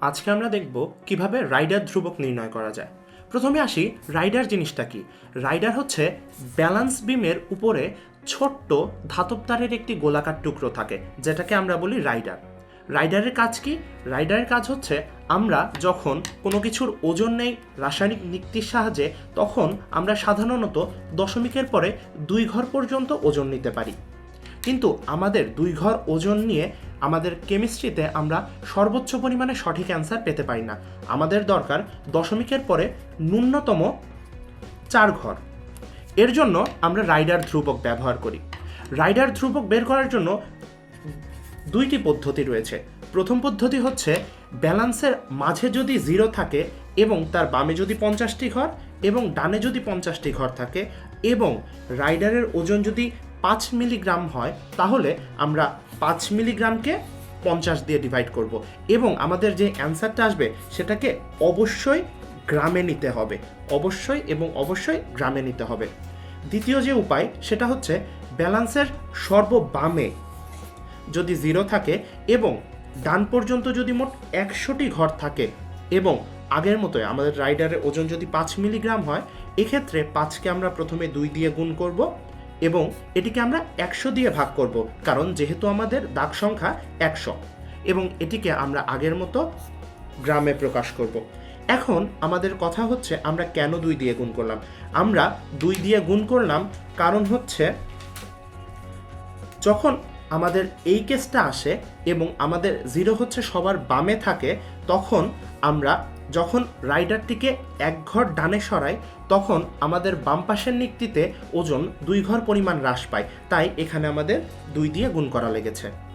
আজকে আমরা দেখব কীভাবে রাইডার ধ্রুবক নির্ণয় করা যায়। প্রথমে আসি রাইডার জিনিসটা কি? রাইডার হচ্ছে ব্যালান্স বিমের উপরে ছোট্ট ধাতব তারের একটি গোলাকার টুকরো থাকে, যেটাকে আমরা বলি রাইডার। রাইডারের কাজ কি? রাইডারের কাজ হচ্ছে আমরা যখন কোনো কিছুর ওজন নেই রাসায়নিক নিক্তির সাহায্যে, তখন আমরা সাধারণত দশমিকের পরে দুই ঘর পর্যন্ত ওজন নিতে পারি। কিন্তু আমাদের দুই ঘর ওজন নিয়ে আমাদের কেমিস্ট্রিতে আমরা সর্বোচ্চ পরিমাণে সঠিক অ্যান্সার পেতে পারি না। আমাদের দরকার দশমিকের পরে ন্যূনতম চার ঘর। এর জন্য আমরা রাইডার ধ্রুবক ব্যবহার করি। রাইডার ধ্রুবক বের করার জন্য দুইটি পদ্ধতি রয়েছে। প্রথম পদ্ধতি হচ্ছে ব্যালান্সের মাঝে যদি জিরো থাকে এবং তার বামে যদি পঞ্চাশটি ঘর এবং ডানে যদি পঞ্চাশটি ঘর থাকে এবং রাইডারের ওজন যদি পাঁচ মিলিগ্রাম হয়, তাহলে আমরা পাঁচ মিলিগ্রামকে পঞ্চাশ দিয়ে ডিভাইড করব। এবং আমাদের যে অ্যান্সারটা আসবে, সেটাকে অবশ্যই গ্রামে নিতে হবে। অবশ্যই এবং অবশ্যই গ্রামে নিতে হবে। দ্বিতীয় যে উপায়, সেটা হচ্ছে ব্যালান্সের সর্ববামে যদি জিরো থাকে এবং ডান পর্যন্ত যদি মোট একশোটি ঘর থাকে এবং আগের মতোই আমাদের রাইডারের ওজন যদি পাঁচ মিলিগ্রাম হয়, এক্ষেত্রে পাঁচকে আমরা প্রথমে দুই দিয়ে গুণ করব। এবং এটিকে আমরা একশো দিয়ে ভাগ করব, কারণ যেহেতু আমাদের দাগ সংখ্যা একশো, এবং এটিকে আমরা আগের মতো গ্রামে প্রকাশ করব। এখন আমাদের কথা হচ্ছে আমরা কেন দুই দিয়ে গুণ করলাম? আমরা দুই দিয়ে গুণ করলাম কারণ হচ্ছে যখন আমাদের এই কেসটা আসে এবং আমাদের জিরো হচ্ছে সবার বামে থাকে, তখন আমরা যখন রাইডারটিকে এক ঘর ডানে সরায়, তখন আমাদের বাম পাশের নিকটিতে ওজন দুই ঘর পরিমাণ হ্রাস পায়। তাই এখানে আমাদের দুই দিয়ে গুণ করা লেগেছে।